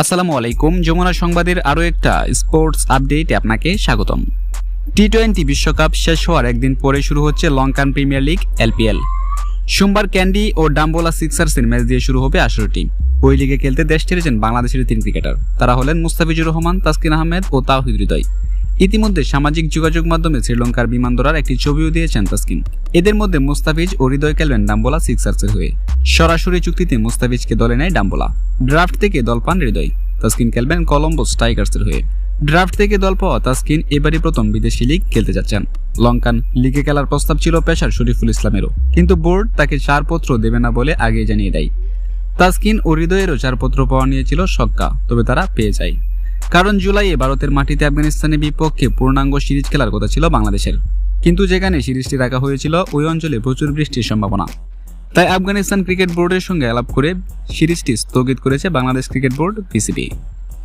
আসসালামু আলাইকুম। যমুনা সংবাদের আরও একটা স্পোর্টস আপডেটে আপনাকে স্বাগতম। টি টোয়েন্টি বিশ্বকাপ শেষ হওয়ার একদিন পরে শুরু হচ্ছে লঙ্কান প্রিমিয়ার লিগ এলপিএল সোমবার ক্যান্ডি ও ডাম্বোলা সিক্সার্সের ম্যাচ দিয়ে শুরু হবে আসরটি ওই লিগে খেলতে দেশ ছেড়েছেন বাংলাদেশের তিন ক্রিকেটার। তারা হলেন মুস্তাফিজুর রহমান, তাসকিন আহমেদ ও তাওহিদ হৃদয়। ইতিমধ্যে সামাজিক যোগাযোগ মাধ্যমে শ্রীলঙ্কার বিমান দৌড়ার একটি ছবিও দিয়েছেন তাসকিন। এদের মধ্যে মুস্তাফিজ ও হৃদয় খেলবেন ডাম্বোলা সিক্সার্সের হয়ে। সরাসরি চুক্তিতে মুস্তাফিজকে দলে নেয় ডাম্বোলা। ড্রাফট থেকে দল পান হৃদয়, তাসকিন খেলবেন কলম্বোস স্ট্রাইকার্সের হয়ে। ড্রাফট থেকে দল পাওয়া তাসকিন এবারই প্রথম বিদেশি লিগ খেলতে যাচ্ছেন। লঙ্কান লিগে খেলার প্রস্তাব ছিল পেশার শরীফুল ইসলামেরও, কিন্তু বোর্ড তাকে ছাড়পত্র দেবে না বলে আগে জানিয়ে দেয়। তাসকিন ও হৃদয়েরও ছাড়পত্র পাওয়া নিয়েছিল সক্কা, তবে তারা পেয়ে যায়। কারণ জুলাইয়ে ভারতের মাটিতে আফগানিস্তানের বিপক্ষে পূর্ণাঙ্গ সিরিজ খেলার কথা ছিল বাংলাদেশের। কিন্তু যেখানে সিরিজটি রাখা হয়েছিল, ওই অঞ্চলে প্রচুর বৃষ্টির সম্ভাবনা। তাই আফগানিস্তান ক্রিকেট বোর্ডের সঙ্গে আলাপ করে সিরিজটি স্থগিত করেছে বাংলাদেশ ক্রিকেট বোর্ড পিসিবি